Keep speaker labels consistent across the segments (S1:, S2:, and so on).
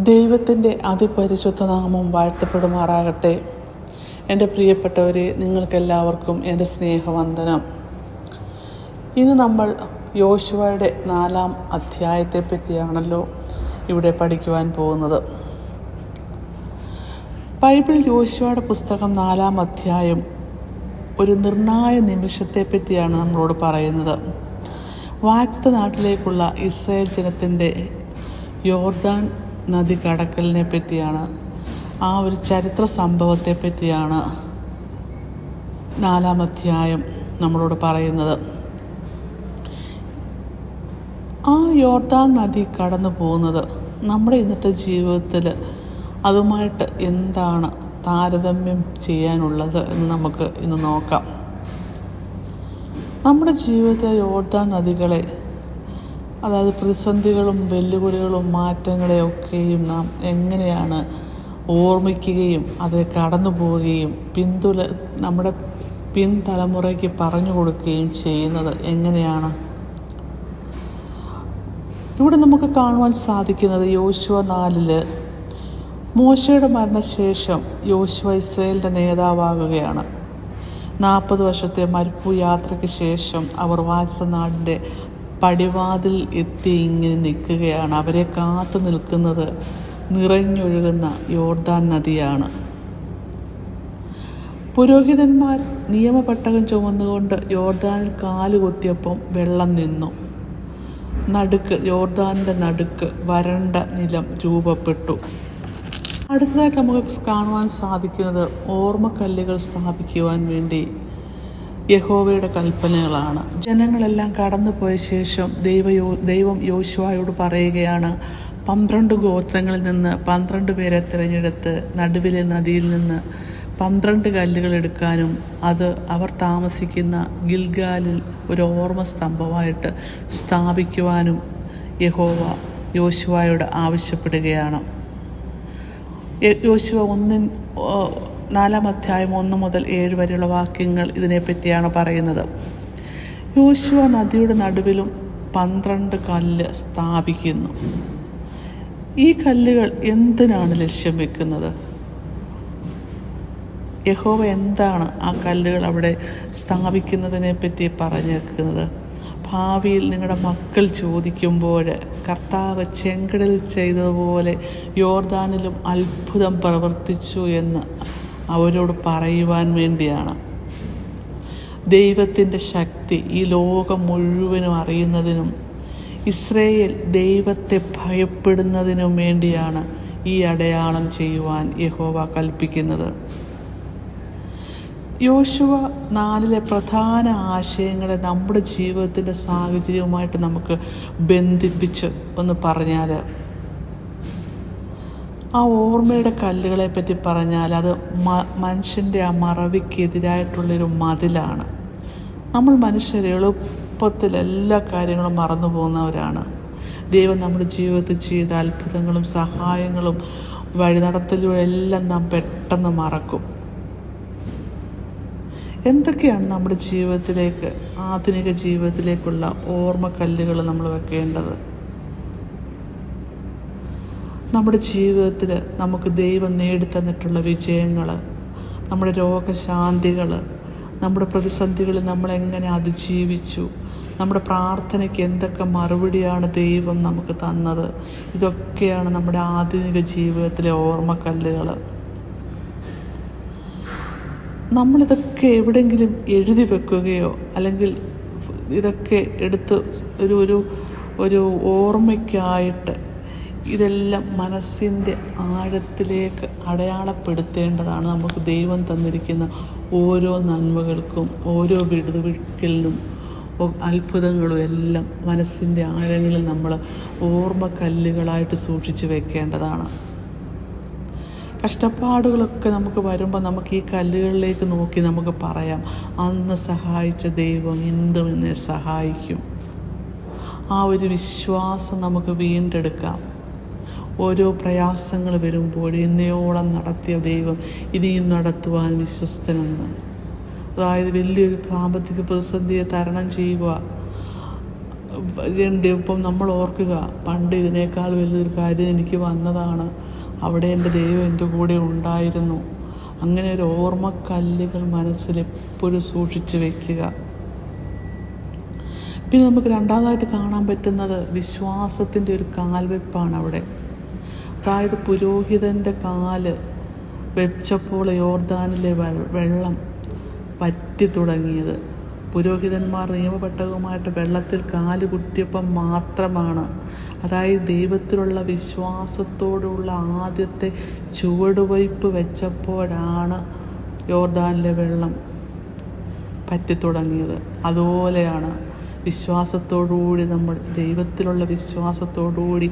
S1: ദൈവത്തിന്റെ അതിപരിശുദ്ധ നാമം വാഴ്ത്തപ്പെടുമാറാകട്ടെ. എന്റെ പ്രിയപ്പെട്ടവരെ നിങ്ങൾക്കെല്ലാവർക്കും എന്റെ സ്നേഹവന്ദനം. ഇന്ന് നമ്മൾ യോശുവയുടെ നാലാം അധ്യായത്തെ പറ്റിയാണല്ലോ ഇവിടെ പഠിക്കുവാൻ പോകുന്നത്. ബൈബിൾ യോശുവയുടെ പുസ്തകം നാലാം അധ്യായം ഒരു നിർണായ നിമിഷത്തെ പറ്റിയാണ് നമ്മളോട് പറയുന്നത്. വാഗ്ദത്ത നാട്ടിലേക്കുള്ള ഇസ്രായേൽ ജനത്തിന്റെ യോർദാൻ നദി കടക്കലിനെ പറ്റിയാണ് ആ ഒരു ചരിത്ര സംഭവത്തെ പറ്റിയാണ് നാലാം അധ്യായം നമ്മളോട് പറയുന്നത്. ആ യോർദാൻ നദി കടന്നു പോകുന്നത് നമ്മുടെ ഇന്നത്തെ ജീവിതത്തിൽ അതുമായിട്ട് എന്താണ് താരതമ്യം ചെയ്യാനുള്ളത് എന്ന് നമുക്ക് ഇന്ന് നോക്കാം. നമ്മുടെ ജീവിതത്തെ യോർദാൻ നദികളെ അതായത് പ്രതിസന്ധികളും വെല്ലുവിളികളും മാറ്റങ്ങളെയൊക്കെയും നാം എങ്ങനെയാണ് ഓർമ്മിക്കുകയും അത് കടന്നു പോവുകയും പിന്തുല നമ്മുടെ പിൻതലമുറയ്ക്ക് പറഞ്ഞു കൊടുക്കുകയും ചെയ്യുന്നത് എങ്ങനെയാണ്? ഇവിടെ നമുക്ക് കാണുവാൻ സാധിക്കുന്നത് യോശുവ നാലിൽ മോശയുടെ മരണശേഷം യോശുവ ഇസ്രയേലിന്റെ നേതാവാകുകയാണ്. നാൽപ്പത് വർഷത്തെ മരുപ്പു യാത്രയ്ക്ക് ശേഷം അവർ വാഴ്ത്ത നാടിന്റെ പടിവാതിൽ എത്തി ഇങ്ങനെ നിൽക്കുകയാണ്. അവരെ കാത്തു നിൽക്കുന്നത് നിറഞ്ഞൊഴുകുന്ന യോർദാൻ നദിയാണ്. പുരോഹിതന്മാർ നിയമപട്ടകം ചുമന്നുകൊണ്ട് യോർദാനിൽ കാലുകൊത്തിയപ്പം വെള്ളം നിന്നു. നടുക്ക് യോർദാനിന്റെ നടുക്ക് വരണ്ട നിലം രൂപപ്പെട്ടു. അടുത്തതായിട്ട് നമുക്ക് കാണുവാൻ സാധിക്കുന്നത് ഓർമ്മക്കല്ലുകൾ സ്ഥാപിക്കുവാൻ വേണ്ടി യഹോവയുടെ കൽപ്പനകളാണ്. ജനങ്ങളെല്ലാം കടന്നുപോയ ശേഷം ദൈവയോ ദൈവം യോശുവായോട് പറയുകയാണ് പന്ത്രണ്ട് ഗോത്രങ്ങളിൽ നിന്ന് പന്ത്രണ്ട് പേരെ തിരഞ്ഞെടുത്ത് നടുവിലെ നദിയിൽ നിന്ന് പന്ത്രണ്ട് കല്ലുകൾ എടുക്കാനും അത് അവർ താമസിക്കുന്ന ഗിൽഗാലിൽ ഒരു ഓർമ്മ സ്തംഭമായിട്ട് സ്ഥാപിക്കുവാനും യഹോവ യോശുവായോട് ആവശ്യപ്പെടുകയാണ്. യോശുവ ഒന്നിൻ നാലാം അധ്യായം ഒന്ന് മുതൽ ഏഴ് വരെയുള്ള വാക്യങ്ങൾ ഇതിനെപ്പറ്റിയാണ് പറയുന്നത്. യോശുവ നദിയുടെ നടുവിലും പന്ത്രണ്ട് കല്ല് സ്ഥാപിക്കുന്നു. ഈ കല്ലുകൾ എന്തിനാണ് ലക്ഷ്യം വെക്കുന്നത്? യഹോവ എന്താണ് ആ കല്ലുകൾ അവിടെ സ്ഥാപിക്കുന്നതിനെ പറ്റി പറഞ്ഞേക്കുന്നത്? ഭാവിയിൽ നിങ്ങളുടെ മക്കൾ ചോദിക്കുമ്പോൾ കർത്താവ് ചെങ്കടൽ ചെയ്തതുപോലെ യോർദാനിലും അത്ഭുതം പ്രവർത്തിച്ചു എന്ന് അവരോട് പറയുവാൻ വേണ്ടിയാണ്. ദൈവത്തിന്റെ ശക്തി ഈ ലോകം മുഴുവനും അറിയുന്നതിനും ഇസ്രയേൽ ദൈവത്തെ ഭയപ്പെടുന്നതിനും വേണ്ടിയാണ് ഈ അടയാളം ചെയ്യുവാൻ യഹോവ കൽപ്പിക്കുന്നത്. യോശുവ നാലിലെ പ്രധാന ആശയങ്ങളെ നമ്മുടെ ജീവിതത്തിന്റെ സാഹചര്യവുമായിട്ട് നമുക്ക് ബന്ധിപ്പിച്ച് ഒന്ന് പറഞ്ഞാൽ ആ ഓർമ്മയുടെ കല്ലുകളെ പറ്റി പറഞ്ഞാൽ അത് മ മനുഷ്യന്റെ ആ മറവിക്കെതിരായിട്ടുള്ളൊരു മതിലാണ്. നമ്മൾ മനുഷ്യർ എളുപ്പത്തിൽ എല്ലാ കാര്യങ്ങളും മറന്നു പോകുന്നവരാണ്. ദൈവം നമ്മുടെ ജീവിതത്തിൽ ചെയ്ത അത്ഭുതങ്ങളും സഹായങ്ങളും വഴിനടത്തലും എല്ലാം നാം പെട്ടെന്ന് മറക്കും. എന്തൊക്കെയാണ് നമ്മുടെ ജീവിതത്തിലേക്ക് ആധുനിക ജീവിതത്തിലേക്കുള്ള ഓർമ്മക്കല്ലുകൾ നമ്മൾ വെക്കേണ്ടത്? നമ്മുടെ ജീവിതത്തിൽ നമുക്ക് ദൈവം നേടിത്തന്നിട്ടുള്ള വിജയങ്ങൾ നമ്മുടെ രോഗശാന്തികൾ നമ്മുടെ പ്രതിസന്ധികളിൽ നമ്മളെങ്ങനെ അതിജീവിച്ചു നമ്മുടെ പ്രാർത്ഥനയ്ക്ക് എന്തൊക്കെ മറുപടിയാണ് ദൈവം നമുക്ക് തന്നത് ഇതൊക്കെയാണ് നമ്മുടെ ആധുനിക ജീവിതത്തിലെ ഓർമ്മക്കല്ലുകൾ നമ്മളിതൊക്കെ എവിടെയെങ്കിലും എഴുതി വെക്കുകയോ അല്ലെങ്കിൽ ഇതൊക്കെ എടുത്ത് ഒരു ഒരു ഒരു ഓർമ്മയ്ക്കായിട്ട് ഇതെല്ലാം മനസ്സിന്റെ ആഴത്തിലേക്ക് അടയാളപ്പെടുത്തേണ്ടതാണ്. നമുക്ക് ദൈവം തന്നിരിക്കുന്ന ഓരോ നന്മകൾക്കും ഓരോ വിടുവിക്കലിനും അത്ഭുതങ്ങളും എല്ലാം മനസ്സിന്റെ ആഴങ്ങളിൽ നമ്മൾ ഓർമ്മക്കല്ലുകളായിട്ട് സൂക്ഷിച്ചു വെക്കേണ്ടതാണ്. കഷ്ടപ്പാടുകളൊക്കെ നമുക്ക് വരുമ്പോൾ നമുക്ക് ഈ കല്ലുകളിലേക്ക് നോക്കി നമുക്ക് പറയാം അന്ന് സഹായിച്ച ദൈവം എന്തും എന്നെ സഹായിക്കും. ആ ഒരു വിശ്വാസം നമുക്ക് വീണ്ടെടുക്കാം. ഓരോ പ്രയാസങ്ങൾ വരുമ്പോൾ എന്നയോളം നടത്തിയ ദൈവം ഇനിയും നടത്തുവാൻ വിശ്വസ്തനെന്ന്. അതായത് വലിയൊരു സാമ്പത്തിക പ്രതിസന്ധിയെ തരണം ചെയ്യുക. ഇപ്പം നമ്മൾ ഓർക്കുക പണ്ട് ഇതിനേക്കാൾ വലിയൊരു കാര്യം എനിക്ക് വന്നതാണ്. അവിടെ എന്റെ ദൈവം എന്റെ കൂടെ ഉണ്ടായിരുന്നു. അങ്ങനെ ഒരു ഓർമ്മക്കല്ലുകൾ മനസ്സിൽ എപ്പോഴും സൂക്ഷിച്ചു വയ്ക്കുക പിന്നെ നമുക്ക് രണ്ടാമതായിട്ട് കാണാൻ പറ്റുന്നത് വിശ്വാസത്തിന്റെ ഒരു കാൽവെപ്പാണ് അവിടെ. അതായത് പുരോഹിതന്റെ കാൽ വെച്ചപ്പോൾ യോർദാനിലെ വെള്ളം പറ്റി തുടങ്ങിയത്. പുരോഹിതന്മാർ നിയമപെട്ടകവുമായിട്ട് വെള്ളത്തിൽ കാൽ കുത്തിയപ്പം മാത്രമാണ്. അതായത് ദൈവത്തിലുള്ള വിശ്വാസത്തോടുള്ള ആദ്യത്തെ ചുവടുവയ്പ് വെച്ചപ്പോഴാണ് യോർദാനിലെ വെള്ളം പറ്റിത്തുടങ്ങിയത് അതുപോലെയാണ് വിശ്വാസത്തോടുകൂടി നമ്മൾ ദൈവത്തിലുള്ള വിശ്വാസത്തോടുകൂടി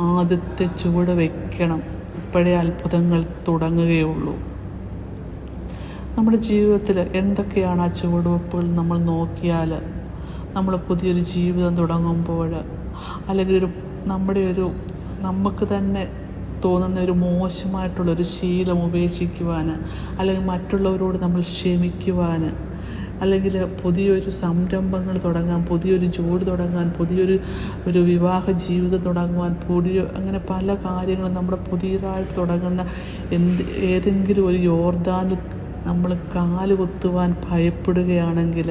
S1: ആദ്യത്തെ ചുവട് വയ്ക്കണം അപ്പോഴേ അത്ഭുതങ്ങൾ തുടങ്ങുകയുള്ളൂ. നമ്മുടെ ജീവിതത്തിൽ എന്തൊക്കെയാണ് ആ ചുവടുവെപ്പുകൾ നമ്മൾ നോക്കിയാൽ നമ്മൾ പുതിയൊരു ജീവിതം തുടങ്ങുമ്പോൾ അല്ലെങ്കിൽ ഒരു നമ്മുടെ ഒരു നമുക്ക് തന്നെ തോന്നുന്ന ഒരു മോശമായിട്ടുള്ളൊരു ശീലം ഉപേക്ഷിക്കുവാൻ അല്ലെങ്കിൽ മറ്റുള്ളവരോട് നമ്മൾ ക്ഷമിക്കുവാൻ അല്ലെങ്കിൽ പുതിയൊരു സംരംഭങ്ങൾ തുടങ്ങാൻ പുതിയൊരു ജോലി തുടങ്ങാൻ പുതിയൊരു ഒരു വിവാഹ ജീവിതം തുടങ്ങുവാൻ പുതിയ അങ്ങനെ പല കാര്യങ്ങളും നമ്മുടെ പുതിയതായിട്ട് തുടങ്ങുന്ന എന്ത് ഏതെങ്കിലും ഒരു യോർദാനിൽ നമ്മൾ കാൽ കുത്തുവാൻ ഭയപ്പെടുകയാണെങ്കിൽ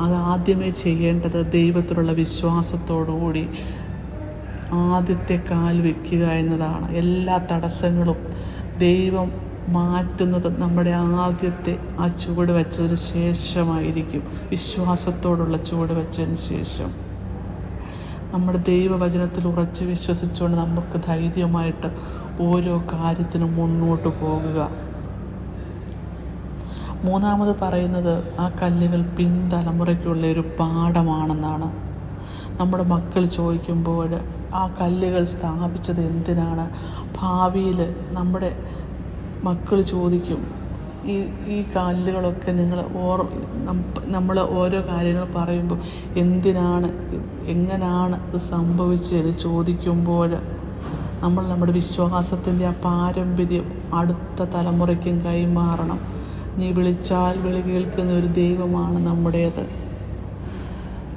S1: അത് ആദ്യമേ ചെയ്യേണ്ടത് ദൈവത്തിലുള്ള വിശ്വാസത്തോടുകൂടി ആദ്യത്തെ കാൽ വയ്ക്കുക എന്നതാണ്. എല്ലാ തടസ്സങ്ങളും ദൈവം മാറ്റുന്നത് നമ്മുടെ ആദ്യത്തെ ആ ചുവട് വെച്ചതിന് ശേഷമായിരിക്കും. വിശ്വാസത്തോടുള്ള ചുവട് വെച്ചതിന് ശേഷം. നമ്മുടെ ദൈവവചനത്തിൽ ഉറച്ച് വിശ്വസിച്ചുകൊണ്ട് നമുക്ക് ധൈര്യമായിട്ട് ഓരോ കാര്യത്തിനും മുന്നോട്ട് പോകുക. മൂന്നാമത് പറയുന്നത് ആ കല്ലുകൾ പിൻതലമുറയ്ക്കുള്ള ഒരു പാഠമാണെന്നാണ്. നമ്മുടെ മക്കൾ ചോദിക്കുമ്പോൾ ആ കല്ലുകൾ സ്ഥാപിച്ചത് എന്തിനാണ്? ഭാവിയിൽ നമ്മുടെ മക്കൾ ചോദിക്കും ഈ ഈ കാലുകളൊക്കെ നിങ്ങൾ ഓർ നമ്മൾ ഓരോ കാര്യങ്ങൾ പറയുമ്പോൾ എന്തിനാണ് എങ്ങനെയാണ് ഇത് സംഭവിച്ചത് ചോദിക്കുമ്പോൾ നമ്മൾ നമ്മുടെ വിശ്വാസത്തിന്റെ ആ പാരമ്പര്യം അടുത്ത തലമുറയ്ക്കും കൈമാറണം. നീ വിളിച്ചാൽ വിളി കേൾക്കുന്ന ഒരു ദൈവമാണ് നമ്മുടേത്.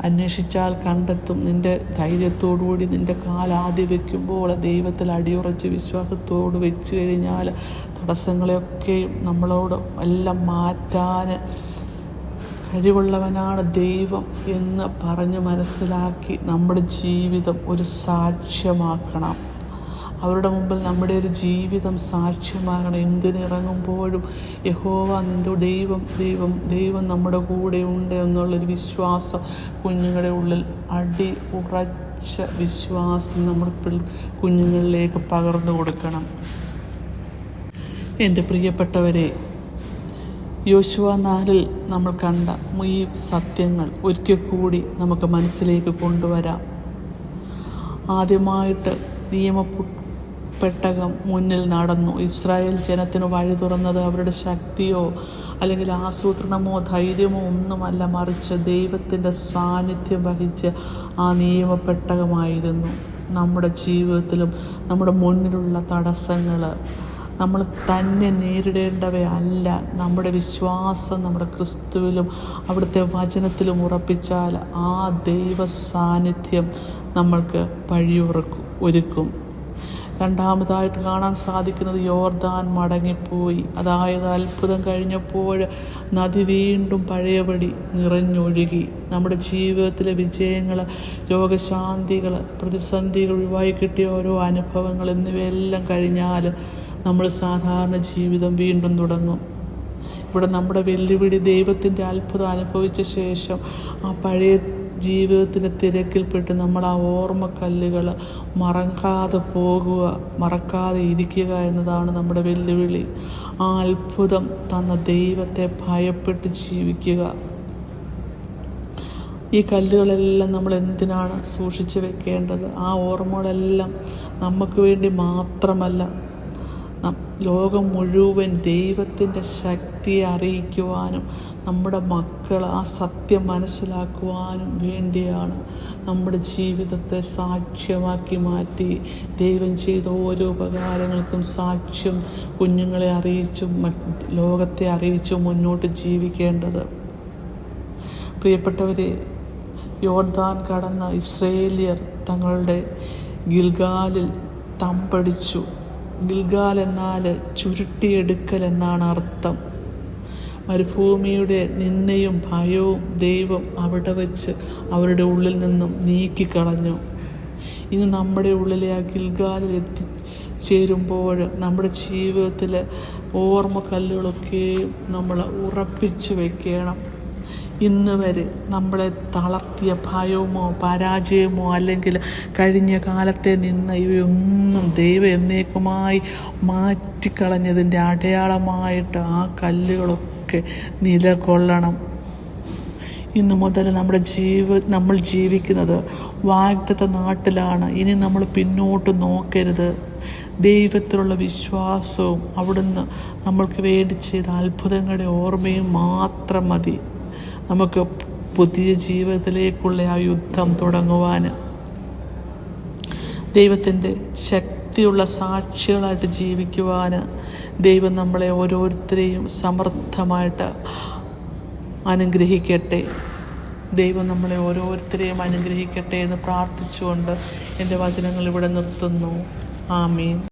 S1: അന്വേഷിച്ചാൽ കണ്ടെത്തും. നിന്റെ ധൈര്യത്തോടുകൂടി നിന്റെ കാലാദ്യം വെക്കുമ്പോൾ ദൈവത്തിൽ അടിയുറച്ച് വിശ്വാസത്തോട് വെച്ച് കഴിഞ്ഞാൽ തടസ്സങ്ങളെയൊക്കെയും നമ്മളോട് എല്ലാം മാറ്റാൻ കഴിവുള്ളവനാണ് ദൈവം എന്ന് പറഞ്ഞ് മനസ്സിലാക്കി നമ്മുടെ ജീവിതം ഒരു സാക്ഷ്യമാക്കണം. അവരുടെ മുമ്പിൽ നമ്മുടെ ഒരു ജീവിതം സാക്ഷ്യമാകണം. എന്തിനിറങ്ങുമ്പോഴും യഹോവ നിന്റെ ദൈവം ദൈവം ദൈവം നമ്മുടെ കൂടെ ഉണ്ട് എന്നുള്ളൊരു വിശ്വാസം കുഞ്ഞുങ്ങളുടെ ഉള്ളിൽ അടി ഉറച്ച വിശ്വാസം നമ്മൾ പിൾ- കുഞ്ഞുങ്ങളിലേക്ക് പകർന്നു കൊടുക്കണം. എന്റെ പ്രിയപ്പെട്ടവരെ യോശുവ നാലിൽ നമ്മൾ കണ്ട ഈ സത്യങ്ങൾ ഒരിക്കൽ കൂടി നമുക്ക് മനസ്സിലേക്ക് കൊണ്ടുവരാം. ആദ്യമായിട്ട് നിയമപ്പെട്ടകം മുന്നിൽ നടന്നു. ഇസ്രായേൽ ജനത്തിന് വഴി തുറന്നത് അവരുടെ ശക്തിയോ അല്ലെങ്കിൽ ആസൂത്രണമോ ധൈര്യമോ ഒന്നുമല്ല. മറിച്ച് ദൈവത്തിന്റെ സാന്നിധ്യം വഹിച്ച് ആ നിയമപ്പെട്ടകമായിരുന്നു നമ്മുടെ ജീവിതത്തിലും നമ്മുടെ മുന്നിലുള്ള തടസ്സങ്ങൾ നമ്മൾ തന്നെ നേരിടേണ്ടവയല്ല നമ്മുടെ വിശ്വാസം നമ്മുടെ ക്രിസ്തുവിലും അവിടുത്തെ വചനത്തിലും ഉറപ്പിച്ചാൽ ആ ദൈവ സാന്നിധ്യം നമ്മൾക്ക് വഴിയുറക്കും ഒരുക്കും. രണ്ടാമതായിട്ട് കാണാൻ സാധിക്കുന്നത് യോർദാൻ മടങ്ങിപ്പോയി. അതായത് അത്ഭുതം കഴിഞ്ഞപ്പോൾ നദി വീണ്ടും പഴയപടി നിറഞ്ഞൊഴുകി. നമ്മുടെ ജീവിതത്തിലെ വിജയങ്ങൾ രോഗശാന്തികൾ പ്രതിസന്ധികൾ ഒഴിവായി കിട്ടിയ ഓരോ അനുഭവങ്ങൾ എന്നിവയെല്ലാം കഴിഞ്ഞാൽ നമ്മൾ സാധാരണ ജീവിതം വീണ്ടും തുടങ്ങും. ഇവിടെ നമ്മുടെ വെല്ലുവിളി ദൈവത്തിന്റെ അത്ഭുതം അനുഭവിച്ച ശേഷം ആ പഴയ ജീവിതത്തിന്റെ തിരക്കിൽപ്പെട്ട് നമ്മൾ ആ ഓർമ്മക്കല്ലുകൾ മറക്കാതെ പോകുക മറക്കാതെ ഇരിക്കുക എന്നതാണ് നമ്മുടെ വെല്ലുവിളി. ആ അത്ഭുതം തന്ന ദൈവത്തെ ഭയപ്പെട്ട് ജീവിക്കുക. ഈ കല്ലുകളെല്ലാം നമ്മൾ എന്തിനാണ് സൂക്ഷിച്ചു വെക്കേണ്ടത്? ആ ഓർമ്മകളെല്ലാം നമുക്ക് വേണ്ടി മാത്രമല്ല ലോകം മുഴുവൻ ദൈവത്തിന്റെ ശക്തിയെ അറിയിക്കുവാനും നമ്മുടെ മക്കൾ ആ സത്യം മനസ്സിലാക്കുവാനും വേണ്ടിയാണ് നമ്മുടെ ജീവിതത്തെ സാക്ഷ്യമാക്കി മാറ്റി. ദൈവം ചെയ്ത ഓരോ ഉപകാരങ്ങൾക്കും സാക്ഷ്യം കുഞ്ഞുങ്ങളെ അറിയിച്ചും ലോകത്തെ അറിയിച്ചും മുന്നോട്ട് ജീവിക്കേണ്ടത്. പ്രിയപ്പെട്ടവരെ യോർദാൻ കടന്ന ഇസ്രേലിയർ തങ്ങളുടെ ഗിൽഗാലിൽ തമ്പടിച്ചു. ഗിൽഗാൽ എന്നാൽ ചുരുട്ടിയെടുക്കൽ എന്നാണ് അർത്ഥം. മരുഭൂമിയുടെ നിന്നയും ഭയവും ദൈവം അവിടെ വച്ച് അവരുടെ ഉള്ളിൽ നിന്നും നീക്കിക്കളഞ്ഞു. ഇന്ന് നമ്മുടെ ഉള്ളിലെ ആ ഗിൽഗാലിൽ എത്തിച്ചേരുമ്പോൾ നമ്മുടെ ജീവിതത്തിലെ ഓർമ്മക്കല്ലുകളൊക്കെയും നമ്മൾ ഉറപ്പിച്ചു വെക്കണം. ഇന്ന് വരെ നമ്മളെ തളർത്തിയ ഭയമോ പരാജയമോ അല്ലെങ്കിൽ കഴിഞ്ഞ കാലത്തെ നിന്ന് ഇവയൊന്നും ദൈവം എന്നേക്കുമായി മാറ്റിക്കളഞ്ഞതിന്റെ അടയാളമായിട്ട് ആ കല്ലുകളൊക്കെ നിലകൊള്ളണം. ഇന്ന് മുതൽ നമ്മുടെ ജീവ നമ്മൾ ജീവിക്കുന്നത് വാഗ്ദത്ത നാട്ടിലാണ്. ഇനി നമ്മൾ പിന്നോട്ട് നോക്കരുത്. ദൈവത്തിലുള്ള വിശ്വാസവും അവിടുന്ന് നമ്മൾക്ക് വേണ്ടി ചെയ്ത അത്ഭുതങ്ങളുടെ ഓർമ്മയും മാത്രം മതി. നമുക്ക് പുതിയ ജീവിതത്തിലേക്കുള്ള ആ യുദ്ധം തുടങ്ങുവാൻ ദൈവത്തിന്റെ ശക്തിയുള്ള സാക്ഷികളായിട്ട് ജീവിക്കുവാൻ ദൈവം നമ്മളെ ഓരോരുത്തരെയും സമർത്ഥമായിട്ട് അനുഗ്രഹിക്കട്ടെ. ദൈവം നമ്മളെ ഓരോരുത്തരെയും അനുഗ്രഹിക്കട്ടെ എന്ന് പ്രാർത്ഥിച്ചുകൊണ്ട് എന്റെ വചനങ്ങൾ ഇവിടെ നിർത്തുന്നു. ആമീൻ.